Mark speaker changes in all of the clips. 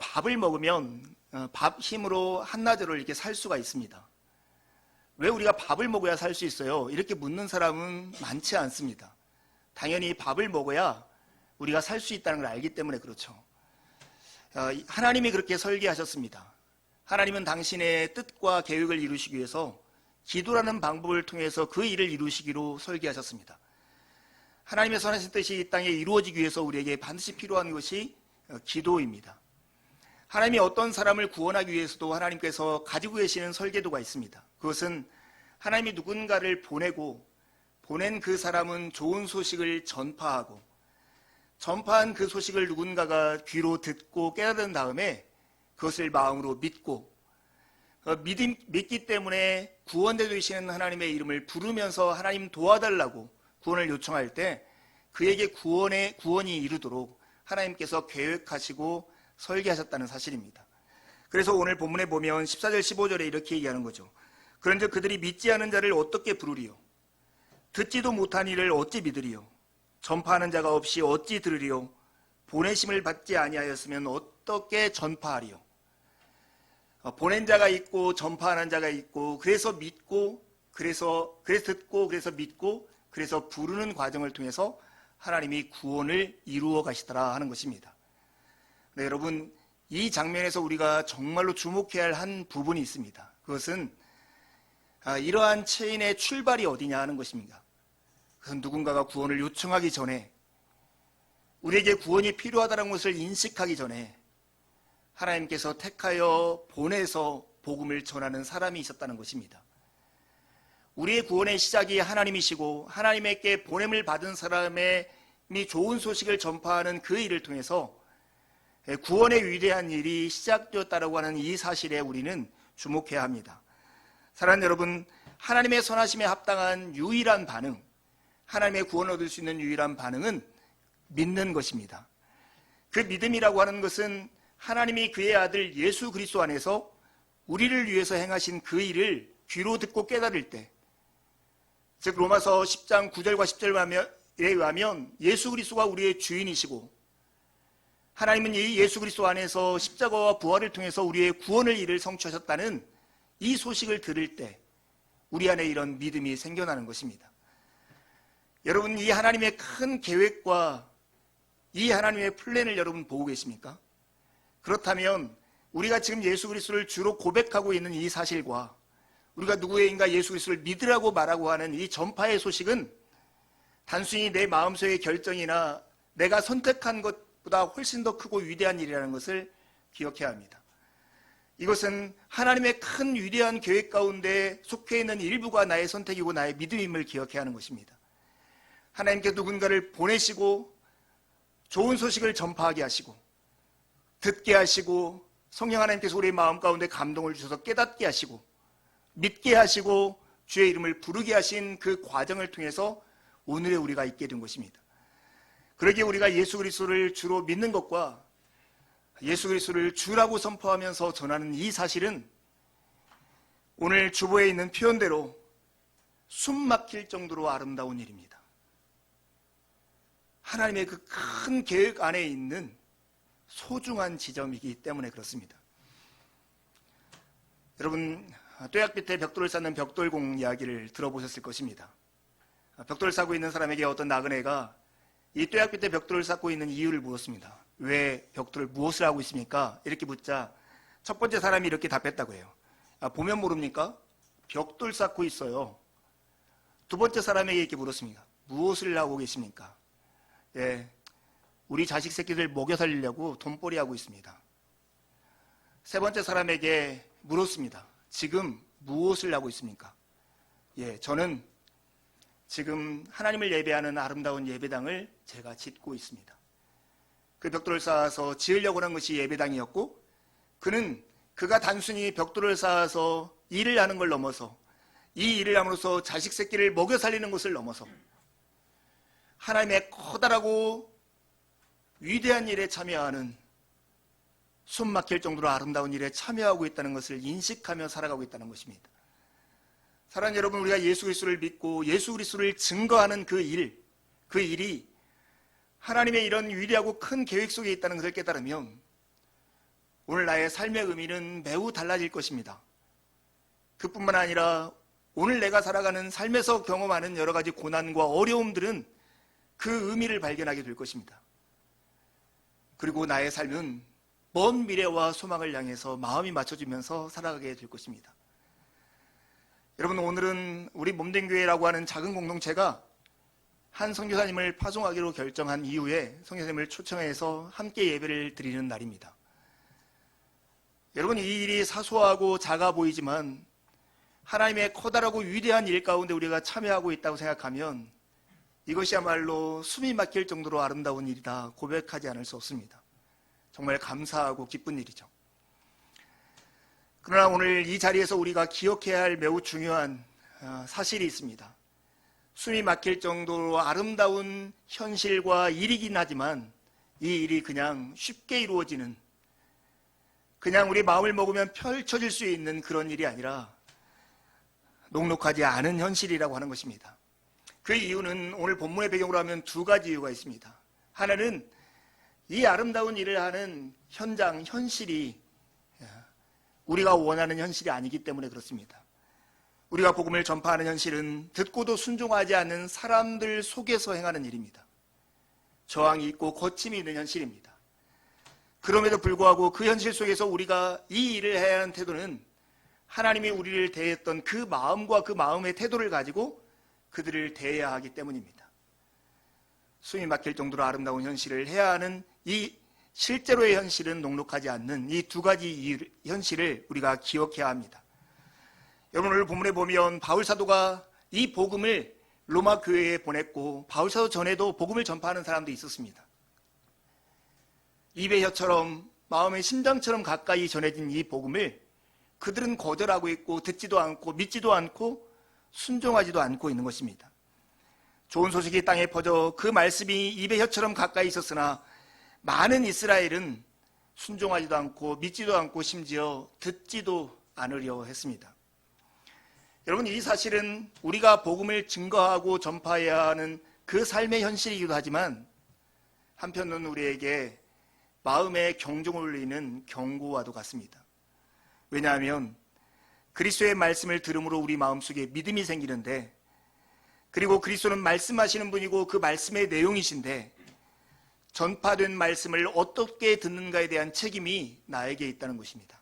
Speaker 1: 밥을 먹으면 어, 밥 힘으로 한나절을 이렇게 살 수가 있습니다. 왜 우리가 밥을 먹어야 살 수 있어요? 이렇게 묻는 사람은 많지 않습니다. 당연히 밥을 먹어야 우리가 살 수 있다는 걸 알기 때문에 그렇죠. 어, 하나님이 그렇게 설계하셨습니다. 하나님은 당신의 뜻과 계획을 이루시기 위해서 기도라는 방법을 통해서 그 일을 이루시기로 설계하셨습니다. 하나님의 선하신 뜻이 이 땅에 이루어지기 위해서 우리에게 반드시 필요한 것이 어, 기도입니다. 하나님이 어떤 사람을 구원하기 위해서도 하나님께서 가지고 계시는 설계도가 있습니다. 그것은 하나님이 누군가를 보내고 보낸 그 사람은 좋은 소식을 전파하고 전파한 그 소식을 누군가가 귀로 듣고 깨달은 다음에 그것을 마음으로 믿고 어, 믿음, 믿기 때문에 구원대 되시는 하나님의 이름을 부르면서 하나님 도와달라고 구원을 요청할 때 그에게 구원의 구원이 이루도록 하나님께서 계획하시고 설계하셨다는 사실입니다. 그래서 오늘 본문에 보면 14절 15절에 이렇게 얘기하는 거죠. 그런즉 그들이 믿지 않은 자를 어떻게 부르리요? 듣지도 못한 이를 어찌 믿으리요? 전파하는 자가 없이 어찌 들으리요? 보내심을 받지 아니하였으면 어떻게 전파하리요? 어, 보낸 자가 있고 전파하는 자가 있고 그래서 믿고 그래서 그래서 듣고 그래서 믿고 그래서 부르는 과정을 통해서 하나님이 구원을 이루어 가시더라 하는 것입니다. 네, 여러분 이 장면에서 우리가 정말로 주목해야 할 한 부분이 있습니다. 그것은 아, 이러한 체인의 출발이 어디냐 하는 것입니다. 그것은 누군가가 구원을 요청하기 전에 우리에게 구원이 필요하다는 것을 인식하기 전에 하나님께서 택하여 보내서 복음을 전하는 사람이 있었다는 것입니다. 우리의 구원의 시작이 하나님이시고 하나님에게 보냄을 받은 사람의 좋은 소식을 전파하는 그 일을 통해서 구원의 위대한 일이 시작되었다라고 하는 이 사실에 우리는 주목해야 합니다. 사랑하는 여러분, 하나님의 선하심에 합당한 유일한 반응, 하나님의 구원을 얻을 수 있는 유일한 반응은 믿는 것입니다. 그 믿음이라고 하는 것은 하나님이 그의 아들 예수 그리스도 안에서 우리를 위해서 행하신 그 일을 귀로 듣고 깨달을 때, 즉 로마서 10장 9절과 10절에 의하면 예수 그리스도가 우리의 주인이시고 하나님은 이 예수 그리스도 안에서 십자가와 부활을 통해서 우리의 구원을 일을 성취하셨다는 이 소식을 들을 때 우리 안에 이런 믿음이 생겨나는 것입니다. 여러분 이 하나님의 큰 계획과 이 하나님의 플랜을 여러분 보고 계십니까? 그렇다면 우리가 지금 예수 그리스도를 주로 고백하고 있는 이 사실과 우리가 누구에인가 예수 그리스도를 믿으라고 말하고 하는 이 전파의 소식은 단순히 내 마음속의 결정이나 내가 선택한 것 보다 훨씬 더 크고 위대한 일이라는 것을 기억해야 합니다. 이것은 하나님의 큰 위대한 계획 가운데 속해 있는 일부가 나의 선택이고 나의 믿음임을 기억해야 하는 것입니다. 하나님께 누군가를 보내시고 좋은 소식을 전파하게 하시고 듣게 하시고 성령 하나님께서 우리의 마음 가운데 감동을 주셔서 깨닫게 하시고 믿게 하시고 주의 이름을 부르게 하신 그 과정을 통해서 오늘의 우리가 있게 된 것입니다. 그러기에 우리가 예수 그리스도를 주로 믿는 것과 예수 그리스도를 주라고 선포하면서 전하는 이 사실은 오늘 주보에 있는 표현대로 숨 막힐 정도로 아름다운 일입니다. 하나님의 그 큰 계획 안에 있는 소중한 지점이기 때문에 그렇습니다. 여러분 뙤약 밑에 벽돌을 쌓는 벽돌공 이야기를 들어보셨을 것입니다. 벽돌을 쌓고 있는 사람에게 어떤 나그네가 이 뙤약 밑에 벽돌을 쌓고 있는 이유를 물었습니다. 왜 벽돌을 무엇을 하고 있습니까? 이렇게 묻자 첫 번째 사람이 이렇게 답했다고 해요. 아, 보면 모릅니까? 벽돌 쌓고 있어요. 두 번째 사람에게 이렇게 물었습니다. 무엇을 하고 계십니까? 예, 우리 자식 새끼들 먹여 살리려고 돈벌이 하고 있습니다. 세 번째 사람에게 물었습니다. 지금 무엇을 하고 있습니까? 예, 저는 지금 하나님을 예배하는 아름다운 예배당을 제가 짓고 있습니다. 그 벽돌을 쌓아서 지으려고 한 것이 예배당이었고 그는 그가 단순히 벽돌을 쌓아서 일을 하는 걸 넘어서 이 일을 함으로써 자식 새끼를 먹여 살리는 것을 넘어서 하나님의 커다라고 위대한 일에 참여하는 숨 막힐 정도로 아름다운 일에 참여하고 있다는 것을 인식하며 살아가고 있다는 것입니다. 사랑하는 여러분, 우리가 예수 그리스도를 믿고 예수 그리스도를 증거하는 그 일, 그 일이 하나님의 이런 위대하고 큰 계획 속에 있다는 것을 깨달으면 오늘 나의 삶의 의미는 매우 달라질 것입니다. 그뿐만 아니라 오늘 내가 살아가는 삶에서 경험하는 여러 가지 고난과 어려움들은 그 의미를 발견하게 될 것입니다. 그리고 나의 삶은 먼 미래와 소망을 향해서 마음이 맞춰지면서 살아가게 될 것입니다. 여러분 오늘은 우리 몸된 교회라고 하는 작은 공동체가 한 선교사님을 파송하기로 결정한 이후에 선교사님을 초청해서 함께 예배를 드리는 날입니다. 여러분 이 일이 사소하고 작아 보이지만 하나님의 커다랗고 위대한 일 가운데 우리가 참여하고 있다고 생각하면 이것이야말로 숨이 막힐 정도로 아름다운 일이다 고백하지 않을 수 없습니다. 정말 감사하고 기쁜 일이죠. 그러나 오늘 이 자리에서 우리가 기억해야 할 매우 중요한 어, 사실이 있습니다. 숨이 막힐 정도로 아름다운 현실과 일이긴 하지만 이 일이 그냥 쉽게 이루어지는 그냥 우리 마음을 먹으면 펼쳐질 수 있는 그런 일이 아니라 녹록하지 않은 현실이라고 하는 것입니다. 그 이유는 오늘 본문의 배경으로 하면 두 가지 이유가 있습니다. 하나는 이 아름다운 일을 하는 현장, 현실이 우리가 원하는 현실이 아니기 때문에 그렇습니다. 우리가 복음을 전파하는 현실은 듣고도 순종하지 않는 사람들 속에서 행하는 일입니다. 저항이 있고 거침이 있는 현실입니다. 그럼에도 불구하고 그 현실 속에서 우리가 이 일을 해야 하는 태도는 하나님이 우리를 대했던 그 마음과 그 마음의 태도를 가지고 그들을 대해야 하기 때문입니다. 숨이 막힐 정도로 아름다운 현실을 해야 하는 이 실제로의 현실은 녹록하지 않는 이 두 가지 현실을 우리가 기억해야 합니다. 여러분 오늘 본문에 보면 바울 사도가 이 복음을 로마 교회에 보냈고 바울 사도 전에도 복음을 전파하는 사람도 있었습니다. 입의 혀처럼 마음의 심장처럼 가까이 전해진 이 복음을 그들은 거절하고 있고 듣지도 않고 믿지도 않고 순종하지도 않고 있는 것입니다. 좋은 소식이 땅에 퍼져 그 말씀이 입의 혀처럼 가까이 있었으나 많은 이스라엘은 순종하지도 않고 믿지도 않고 심지어 듣지도 않으려 했습니다. 여러분 이 사실은 우리가 복음을 증거하고 전파해야 하는 그 삶의 현실이기도 하지만 한편은 우리에게 마음에 경종을 울리는 경고와도 같습니다. 왜냐하면 그리스도의 말씀을 들음으로 우리 마음속에 믿음이 생기는데 그리고 그리스도는 말씀하시는 분이고 그 말씀의 내용이신데 전파된 말씀을 어떻게 듣는가에 대한 책임이 나에게 있다는 것입니다.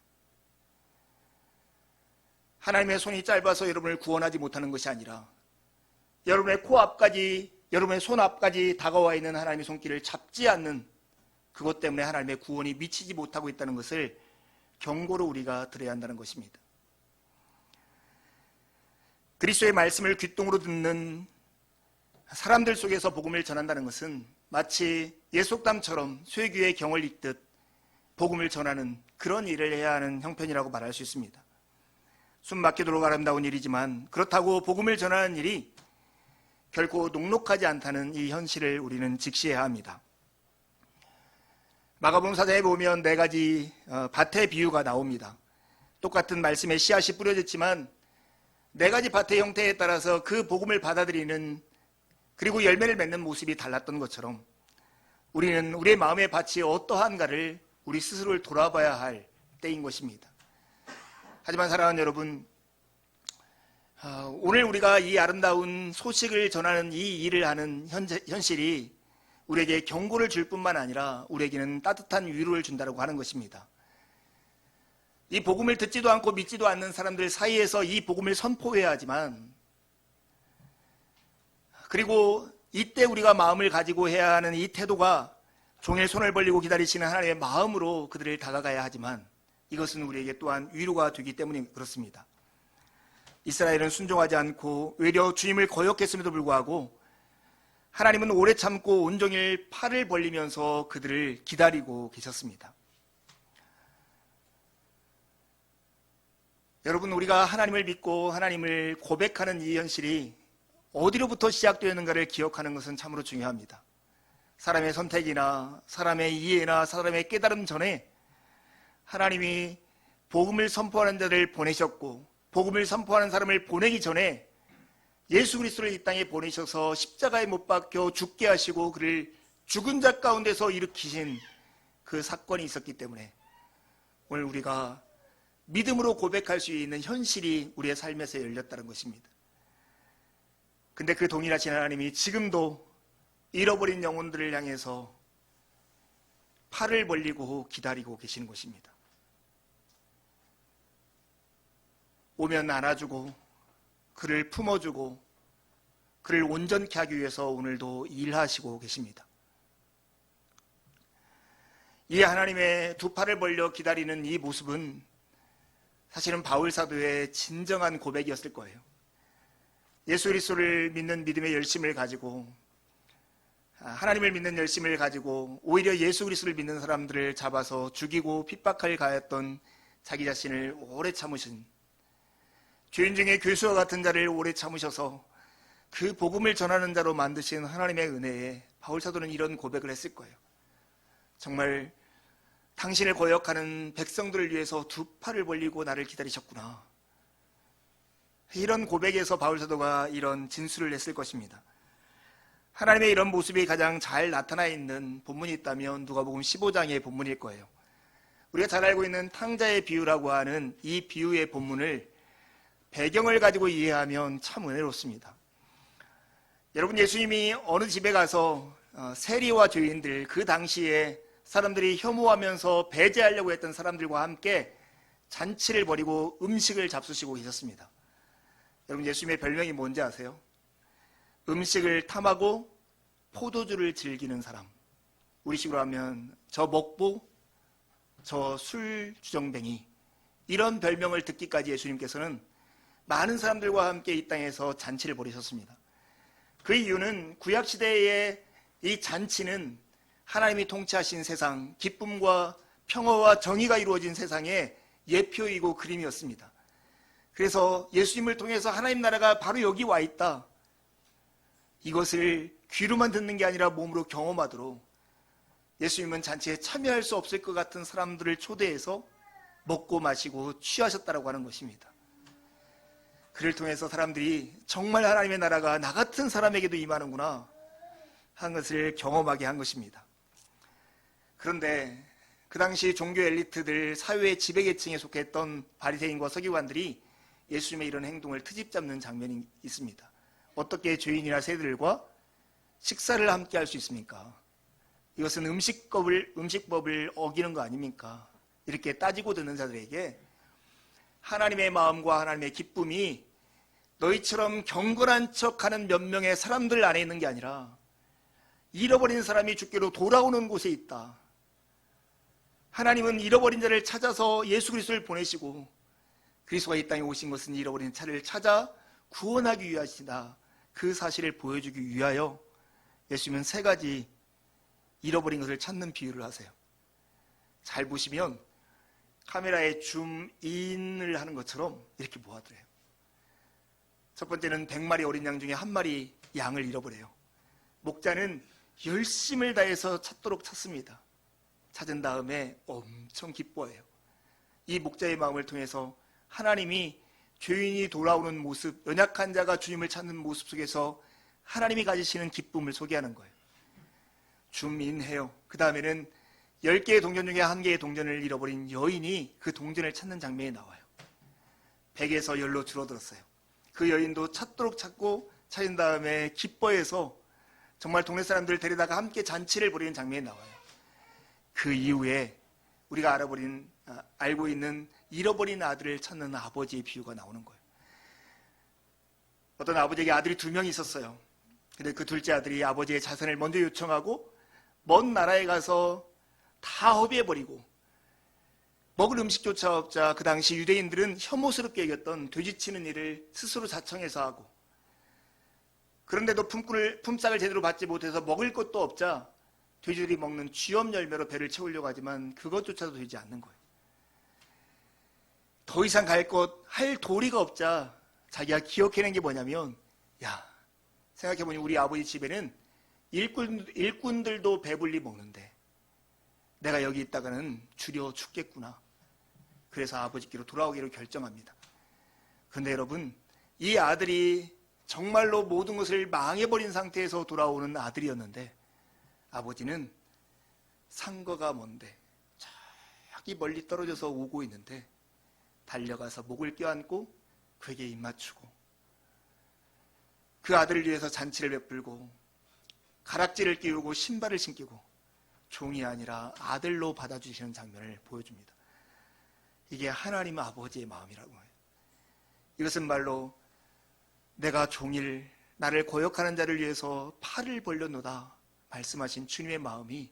Speaker 1: 하나님의 손이 짧아서 여러분을 구원하지 못하는 것이 아니라 여러분의 코앞까지 여러분의 손 앞까지 다가와 있는 하나님의 손길을 잡지 않는 그것 때문에 하나님의 구원이 미치지 못하고 있다는 것을 경고로 우리가 들어야 한다는 것입니다. 그리스도의 말씀을 귓동으로 듣는 사람들 속에서 복음을 전한다는 것은 마치 예속담처럼 쇠귀의 경을 읽듯 복음을 전하는 그런 일을 해야 하는 형편이라고 말할 수 있습니다. 숨 막히도록 아름다운 일이지만 그렇다고 복음을 전하는 일이 결코 녹록하지 않다는 이 현실을 우리는 직시해야 합니다. 마가복음 사장에 보면 네 가지 어, 밭의 비유가 나옵니다. 똑같은 말씀에 씨앗이 뿌려졌지만 네 가지 밭의 형태에 따라서 그 복음을 받아들이는 그리고 열매를 맺는 모습이 달랐던 것처럼 우리는 우리의 마음의 밭이 어떠한가를 우리 스스로를 돌아봐야 할 때인 것입니다. 하지만 사랑하는 여러분, 아, 오늘 우리가 이 아름다운 소식을 전하는 이 일을 하는 현실이 우리에게 경고를 줄 뿐만 아니라 우리에게는 따뜻한 위로를 준다고 하는 것입니다. 이 복음을 듣지도 않고 믿지도 않는 사람들 사이에서 이 복음을 선포해야 하지만 그리고 이때 우리가 마음을 가지고 해야 하는 이 태도가 종일 손을 벌리고 기다리시는 하나님의 마음으로 그들을 다가가야 하지만 이것은 우리에게 또한 위로가 되기 때문에 그렇습니다. 이스라엘은 순종하지 않고 외려 주님을 거역했음에도 불구하고 하나님은 오래 참고 온종일 팔을 벌리면서 그들을 기다리고 계셨습니다. 여러분, 우리가 하나님을 믿고 하나님을 고백하는 이 현실이 어디로부터 시작되었는가를 기억하는 것은 참으로 중요합니다. 사람의 선택이나 사람의 이해나 사람의 깨달음 전에 하나님이 복음을 선포하는 자를 보내셨고 복음을 선포하는 사람을 보내기 전에 예수 그리스도를 이 땅에 보내셔서 십자가에 못 박혀 죽게 하시고 그를 죽은 자 가운데서 일으키신 그 사건이 있었기 때문에 오늘 우리가 믿음으로 고백할 수 있는 현실이 우리의 삶에서 열렸다는 것입니다. 근데 그 동일하신 하나님이 지금도 잃어버린 영혼들을 향해서 팔을 벌리고 기다리고 계시는 것입니다. 오면 안아주고 그를 품어주고 그를 온전케 하기 위해서 오늘도 일하시고 계십니다. 이 하나님의 두 팔을 벌려 기다리는 이 모습은 사실은 바울 사도의 진정한 고백이었을 거예요. 예수 그리스도를 믿는 믿음의 열심을 가지고 아, 하나님을 믿는 열심을 가지고 오히려 예수 그리스도를 믿는 사람들을 잡아서 죽이고 핍박할 가했던 자기 자신을 오래 참으신 죄인 중에 교수와 같은 자를 오래 참으셔서 그 복음을 전하는 자로 만드신 하나님의 은혜에 바울 사도는 이런 고백을 했을 거예요. 정말 당신을 거역하는 백성들을 위해서 두 팔을 벌리고 나를 기다리셨구나. 이런 고백에서 바울 사도가 이런 진술을 했을 것입니다. 하나님의 이런 모습이 가장 잘 나타나 있는 본문이 있다면 누가복음 15장의 본문일 거예요. 우리가 잘 알고 있는 탕자의 비유라고 하는 이 비유의 본문을 배경을 가지고 이해하면 참 은혜롭습니다. 여러분 예수님이 어느 집에 가서 어, 세리와 죄인들 그 당시에 사람들이 혐오하면서 배제하려고 했던 사람들과 함께 잔치를 벌이고 음식을 잡수시고 계셨습니다. 여러분 예수님의 별명이 뭔지 아세요? 음식을 탐하고 포도주를 즐기는 사람. 우리식으로 하면 저 먹보, 저 술 주정뱅이 이런 별명을 듣기까지 예수님께서는 많은 사람들과 함께 이 땅에서 잔치를 벌이셨습니다. 그 이유는 구약 시대의 이 잔치는 하나님이 통치하신 세상, 기쁨과 평화와 정의가 이루어진 세상의 예표이고 그림이었습니다. 그래서 예수님을 통해서 하나님 나라가 바로 여기 와 있다. 이것을 귀로만 듣는 게 아니라 몸으로 경험하도록 예수님은 잔치에 참여할 수 없을 것 같은 사람들을 초대해서 먹고 마시고 취하셨다라고 하는 것입니다. 그를 통해서 사람들이 정말 하나님의 나라가 나 같은 사람에게도 임하는구나 한 것을 경험하게 한 것입니다. 그런데 그 당시 종교 엘리트들 사회의 지배계층에 속했던 바리새인과 서기관들이 예수님의 이런 행동을 트집 잡는 장면이 있습니다. 어떻게 죄인이나 새들과 식사를 함께 할 수 있습니까? 이것은 음식법을 음식법을 어기는 거 아닙니까? 이렇게 따지고 듣는 자들에게 하나님의 마음과 하나님의 기쁨이 너희처럼 경건한 척 하는 몇 명의 사람들 안에 있는 게 아니라 잃어버린 사람이 죽기로 돌아오는 곳에 있다. 하나님은 잃어버린 자를 찾아서 예수 그리스도를 보내시고 그리스도가 이 땅에 오신 것은 잃어버린 차를 찾아 구원하기 위하시다. 그 사실을 보여주기 위하여 예수님은 세 가지 잃어버린 것을 찾는 비유를 하세요. 잘 보시면 카메라에 줌인을 하는 것처럼 이렇게 모아드려요. 첫 번째는 100마리 어린 양 중에 한 마리 양을 잃어버려요. 목자는 열심을 다해서 찾도록 찾습니다. 찾은 다음에 엄청 기뻐해요. 이 목자의 마음을 통해서 하나님이 죄인이 돌아오는 모습, 연약한 자가 주님을 찾는 모습 속에서 하나님이 가지시는 기쁨을 소개하는 거예요. 줌인해요. 그 다음에는 10개의 동전 중에 한 개의 동전을 잃어버린 여인이 그 동전을 찾는 장면이 나와요. 100에서 열로 줄어들었어요. 그 여인도 찾도록 찾고 찾은 다음에 기뻐해서 정말 동네 사람들을 데려다가 함께 잔치를 벌이는 장면이 나와요. 그 이후에 우리가 알아버린, 아, 알고 있는 잃어버린 아들을 찾는 아버지의 비유가 나오는 거예요. 어떤 아버지에게 아들이 두 명 있었어요. 근데 그 둘째 아들이 아버지의 자산을 먼저 요청하고 먼 나라에 가서 다 허비해버리고 먹을 음식조차 없자 그 당시 유대인들은 혐오스럽게 여겼던 돼지치는 일을 스스로 자청해서 하고 그런데도 품꾼을, 품삯을 제대로 받지 못해서 먹을 것도 없자 돼지들이 먹는 쥐염 열매로 배를 채우려고 하지만 그것조차도 되지 않는 거예요. 더 이상 갈 것, 할 도리가 없자 자기가 기억해낸 게 뭐냐면 야 생각해보니 우리 아버지 집에는 일꾼, 일꾼들도 배불리 먹는데 내가 여기 있다가는 줄여 죽겠구나. 그래서 아버지께로 돌아오기로 결정합니다. 근데 여러분, 이 아들이 정말로 모든 것을 망해버린 상태에서 돌아오는 아들이었는데 아버지는 상거가 뭔데 저기 멀리 떨어져서 오고 있는데 달려가서 목을 껴안고 그에게 입 맞추고 그 아들을 위해서 잔치를 베풀고 가락지를 끼우고 신발을 신기고 종이 아니라 아들로 받아주시는 장면을 보여줍니다. 이게 하나님 아버지의 마음이라고 해요. 이것은 말로 내가 종일 나를 고역하는 자를 위해서 팔을 벌려노다 말씀하신 주님의 마음이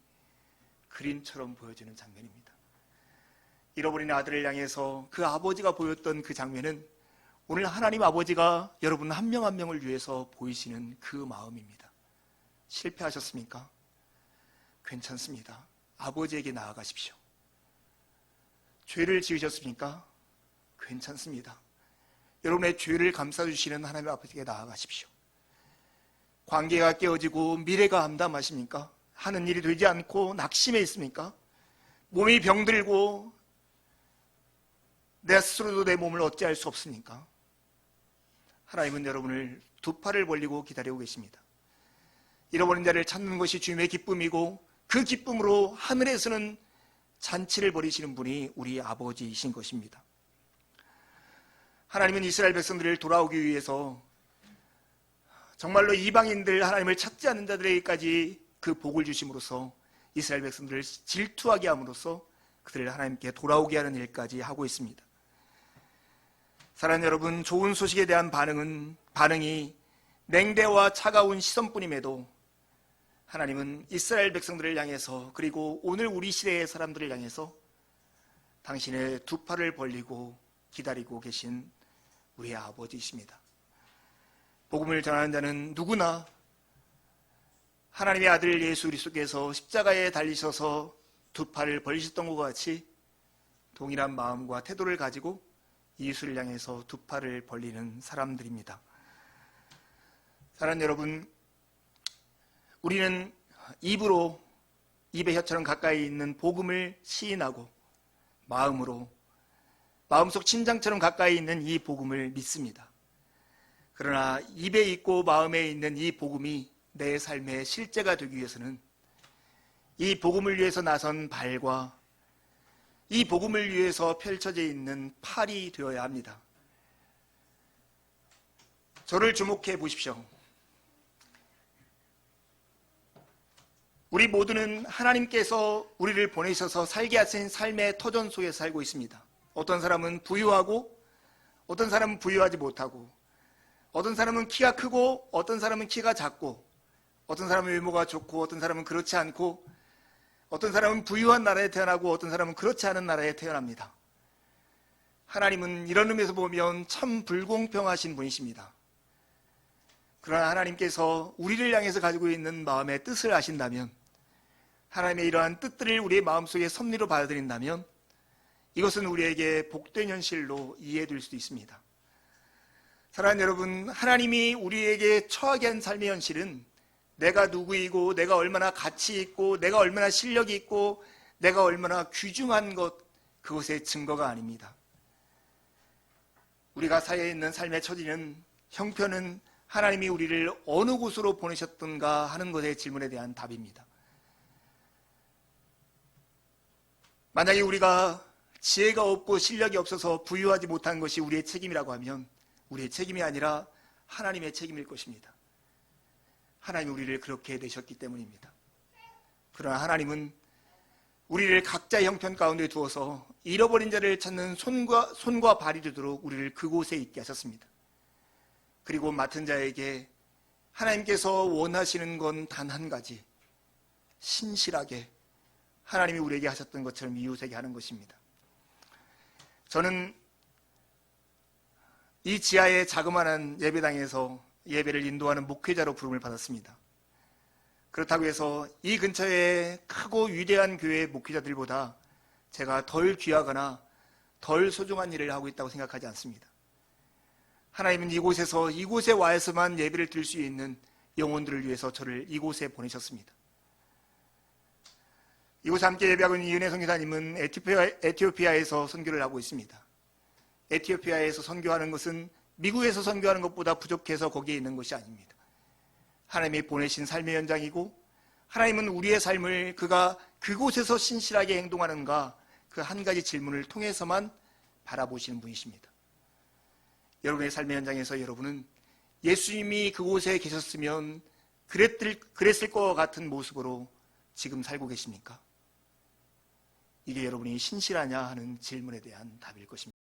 Speaker 1: 그림처럼 보여지는 장면입니다. 잃어버린 아들을 향해서 그 아버지가 보였던 그 장면은 오늘 하나님 아버지가 여러분 한명한 명을 위해서 보이시는 그 마음입니다. 실패하셨습니까? 괜찮습니다. 아버지에게 나아가십시오. 죄를 지으셨습니까? 괜찮습니다. 여러분의 죄를 감싸주시는 하나님 아버지에게 나아가십시오. 관계가 깨어지고 미래가 암담하십니까? 하는 일이 되지 않고 낙심해 있습니까? 몸이 병들고 내 스스로도 내 몸을 어찌할 수 없습니까? 하나님은 여러분을 두 팔을 벌리고 기다리고 계십니다. 잃어버린 자를 찾는 것이 주님의 기쁨이고 그 기쁨으로 하늘에서는 잔치를 벌이시는 분이 우리 아버지이신 것입니다. 하나님은 이스라엘 백성들을 돌아오기 위해서 정말로 이방인들 하나님을 찾지 않는 자들에게까지 그 복을 주심으로써 이스라엘 백성들을 질투하게 함으로써 그들을 하나님께 돌아오게 하는 일까지 하고 있습니다. 사랑하는 여러분, 좋은 소식에 대한 반응은 반응이 냉대와 차가운 시선뿐임에도 하나님은 이스라엘 백성들을 향해서 그리고 오늘 우리 시대의 사람들을 향해서 당신의 두 팔을 벌리고 기다리고 계신 우리의 아버지이십니다. 복음을 전하는 자는 누구나 하나님의 아들 예수 그리스도께서 십자가에 달리셔서 두 팔을 벌리셨던 것 같이 동일한 마음과 태도를 가지고 예수를 향해서 두 팔을 벌리는 사람들입니다. 사랑하는 여러분, 우리는 입으로 입의 혀처럼 가까이 있는 복음을 시인하고 마음으로 마음속 친장처럼 가까이 있는 이 복음을 믿습니다. 그러나 입에 있고 마음에 있는 이 복음이 내 삶의 실제가 되기 위해서는 이 복음을 위해서 나선 발과 이 복음을 위해서 펼쳐져 있는 팔이 되어야 합니다. 저를 주목해 보십시오. 우리 모두는 하나님께서 우리를 보내셔서 살게 하신 삶의 터전 속에 살고 있습니다. 어떤 사람은 부유하고 어떤 사람은 부유하지 못하고 어떤 사람은 키가 크고 어떤 사람은 키가 작고 어떤 사람은 외모가 좋고 어떤 사람은 그렇지 않고 어떤 사람은 부유한 나라에 태어나고 어떤 사람은 그렇지 않은 나라에 태어납니다. 하나님은 이런 의미에서 보면 참 불공평하신 분이십니다. 그러나 하나님께서 우리를 향해서 가지고 있는 마음의 뜻을 아신다면 하나님의 이러한 뜻들을 우리의 마음속에 섭리로 받아들인다면 이것은 우리에게 복된 현실로 이해될 수도 있습니다. 사랑하는 여러분, 하나님이 우리에게 처하게 한 삶의 현실은 내가 누구이고 내가 얼마나 가치 있고 내가 얼마나 실력이 있고 내가 얼마나 귀중한 것 그것의 증거가 아닙니다. 우리가 사회에 있는 삶의 처지는 형편은 하나님이 우리를 어느 곳으로 보내셨던가 하는 것의 질문에 대한 답입니다. 만약에 우리가 지혜가 없고 실력이 없어서 부유하지 못한 것이 우리의 책임이라고 하면 우리의 책임이 아니라 하나님의 책임일 것입니다. 하나님 우리를 그렇게 내셨기 때문입니다. 그러나 하나님은 우리를 각자의 형편 가운데 두어서 잃어버린 자를 찾는 손과, 손과 발이 되도록 우리를 그곳에 있게 하셨습니다. 그리고 맡은 자에게 하나님께서 원하시는 건 단 한 가지. 신실하게 하나님이 우리에게 하셨던 것처럼 이웃에게 하는 것입니다. 저는 이 지하의 자그마한 예배당에서 예배를 인도하는 목회자로 부름을 받았습니다. 그렇다고 해서 이 근처에 크고 위대한 교회 목회자들보다 제가 덜 귀하거나 덜 소중한 일을 하고 있다고 생각하지 않습니다. 하나님은 이곳에서 이곳에 와서만 예배를 드릴 수 있는 영혼들을 위해서 저를 이곳에 보내셨습니다. 이곳에 함께 예배하고 있는 이은혜 선교사님은 에티오피아, 에티오피아 에서 선교를 하고 있습니다. 에티오피아에서 선교하는 것은 미국에서 선교하는 것보다 부족해서 거기에 있는 것이 아닙니다. 하나님이 보내신 삶의 현장이고 하나님은 우리의 삶을 그가 그곳에서 신실하게 행동하는가 그 한 가지 질문을 통해서만 바라보시는 분이십니다. 여러분의 삶의 현장에서 여러분은 예수님이 그곳에 계셨으면 그랬을, 그랬을 것 같은 모습으로 지금 살고 계십니까? 이게 여러분이 신실하냐 하는 질문에 대한 답일 것입니다.